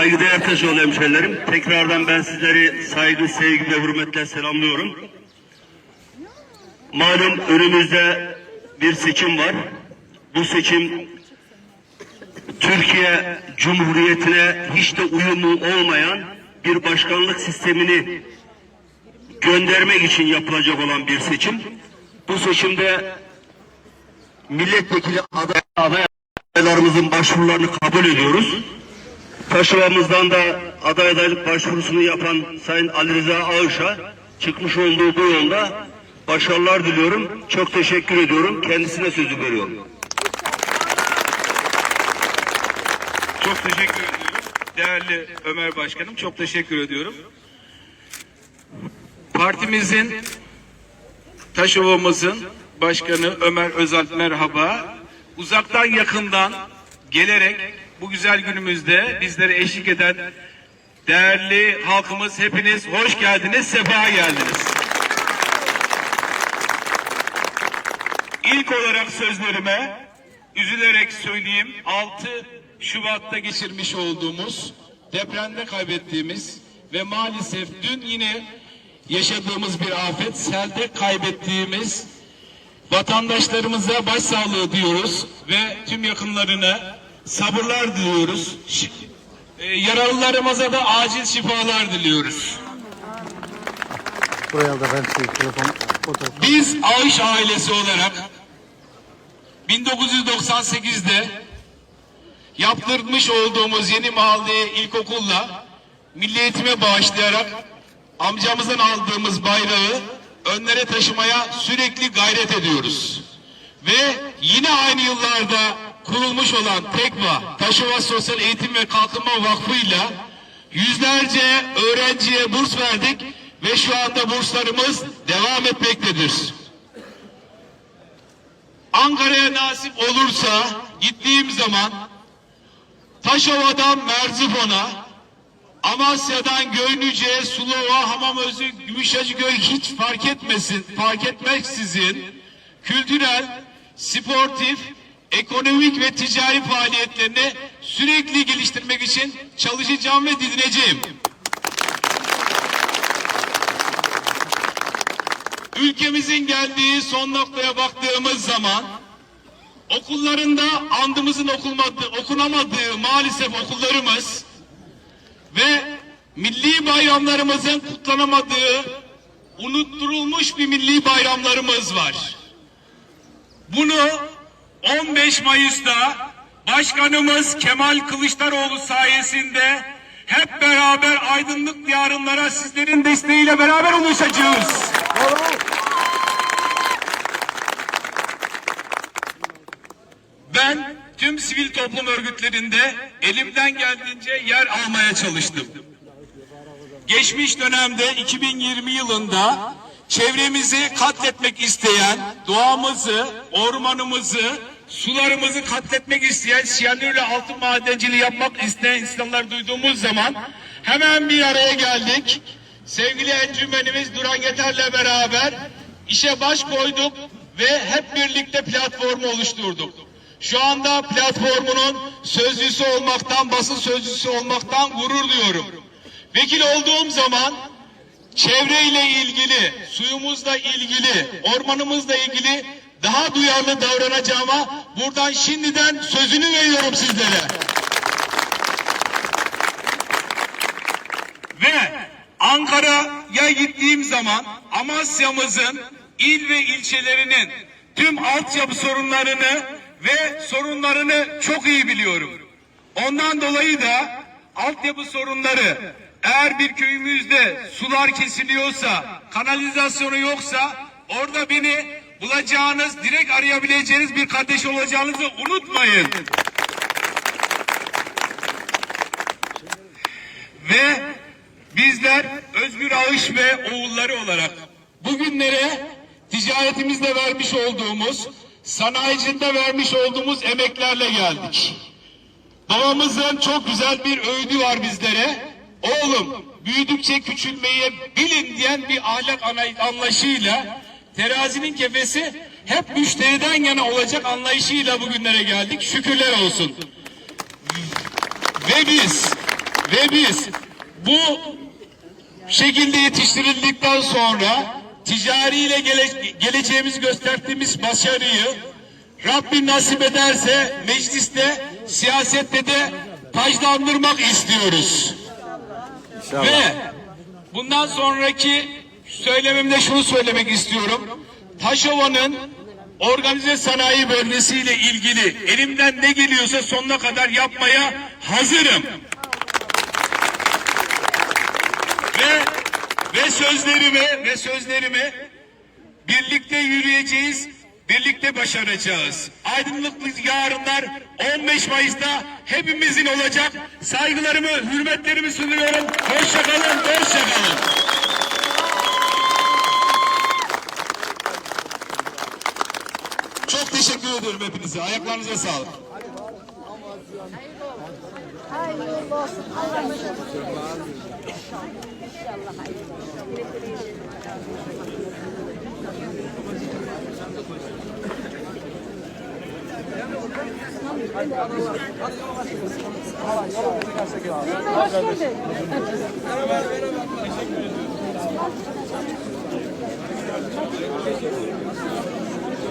saygıdeğer Taşoğlu hemşehrilerim. Tekrardan ben sizleri saygı, sevgi ve hürmetle selamlıyorum. Malum önümüzde bir seçim var. Bu seçim Türkiye Cumhuriyeti'ne hiç de uyumlu olmayan bir başkanlık sistemini göndermek için yapılacak olan bir seçim. Bu seçimde milletvekili aday adaylarımızın başvurularını kabul ediyoruz. Taşova'mızdan da aday adaylık başvurusunu yapan Sayın Ali Rıza Ağuş'a çıkmış olduğu bu yolda başarılar diliyorum. Çok teşekkür ediyorum. Kendisine sözü veriyorum. Çok teşekkür ediyorum. Değerli Ömer Başkanım çok teşekkür ediyorum. Partimizin Taşova'mızın başkanı Ömer Özalp merhaba. Uzaktan yakından gelerek bu güzel günümüzde bizlere eşlik eden değerli halkımız hepiniz hoş geldiniz, sefa geldiniz. İlk olarak sözlerime üzülerek söyleyeyim 6 Şubat'ta geçirmiş olduğumuz depremde kaybettiğimiz ve maalesef dün yine yaşadığımız bir afet selde kaybettiğimiz vatandaşlarımıza başsağlığı diyoruz ve tüm yakınlarına sabırlar diliyoruz. Ş- e, Yaralılarımıza da acil şifalar diliyoruz. Buraya da ben şey, telefon. Biz Ağış ailesi olarak 1998'de yaptırmış olduğumuz yeni mahalle ilkokulla milli eğitime bağışlayarak amcamızdan aldığımız bayrağı önlere taşımaya sürekli gayret ediyoruz. Ve yine aynı yıllarda kurulmuş olan TEKVA, Taşova Sosyal Eğitim ve Kalkınma Vakfı'yla yüzlerce öğrenciye burs verdik ve şu anda burslarımız devam etmektedir. Ankara'ya nasip olursa gittiğim zaman Taşova'dan Merzifon'a, Amasya'dan Göynüce'ye, Sulova, Hamamözü, Gümüşhacıköy hiç fark etmesin, fark etmeksizin kültürel, sportif, ekonomik ve ticari faaliyetlerini sürekli geliştirmek için çalışacağım ve didineceğim. Ülkemizin geldiği son noktaya baktığımız zaman okullarında andımızın okulmadığı, okunamadığı maalesef okullarımız ve milli bayramlarımızın kutlanamadığı unutturulmuş bir milli bayramlarımız var. Bunu 15 Mayıs'ta Başkanımız Kemal Kılıçdaroğlu sayesinde hep beraber aydınlık yarınlara sizlerin desteğiyle beraber ulaşacağız. Ben tüm sivil toplum örgütlerinde elimden geldiğince yer almaya çalıştım. Geçmiş dönemde 2020 yılında çevremizi katletmek isteyen, doğamızı, ormanımızı, sularımızı katletmek isteyen, siyanürle altın madenciliği yapmak isteyen insanlar duyduğumuz zaman hemen bir araya geldik. Sevgili encümenimiz Duran Yeter'le beraber işe baş koyduk ve hep birlikte platformu oluşturduk. Şu anda platformunun sözcüsü olmaktan, basın sözcüsü olmaktan gurur duyuyorum. Vekil olduğum zaman çevreyle ilgili, suyumuzla ilgili, ormanımızla ilgili daha duyarlı davranacağıma buradan şimdiden sözünü veriyorum sizlere. Ve Ankara'ya gittiğim zaman Amasya'mızın il ve ilçelerinin tüm altyapı sorunlarını ve sorunlarını çok iyi biliyorum. Ondan dolayı da altyapı sorunları eğer bir köyümüzde sular kesiliyorsa, kanalizasyonu yoksa orada beni bulacağınız, direkt arayabileceğiniz bir kardeş olacağınızı unutmayın. Ve bizler Özgür Ağış ve oğulları olarak bugünlere ticaretimizde vermiş olduğumuz, sanayicinde vermiş olduğumuz emeklerle geldik. Babamızın çok güzel bir öğüdü var bizlere. Oğlum büyüdükçe küçülmeyi bilin diyen bir ahlak anlayışıyla terazinin kefesi hep müşteriden yana olacak anlayışıyla bugünlere geldik. Şükürler olsun. Ve biz Ve biz bu şekilde yetiştirildikten sonra ticariyle gele, geleceğimiz gösterdiğimiz başarıyı Rabbim nasip ederse mecliste siyasette de taçlandırmak istiyoruz. Ve bundan sonraki söylememde şunu söylemek istiyorum. Taşova'nın organize sanayi bölgesiyle ilgili elimden ne geliyorsa sonuna kadar yapmaya hazırım. Ve ve sözlerimi ve sözlerimi birlikte yürüyeceğiz, birlikte başaracağız. Aydınlıklı yarınlar 15 Mayıs'ta hepimizin olacak. Saygılarımı, hürmetlerimi sunuyorum. Hoşça kalın, teşekkür ediyorum hepinize. Ayaklarınıza sağlık. Hayırlı olsun. Allah Hoş geldin.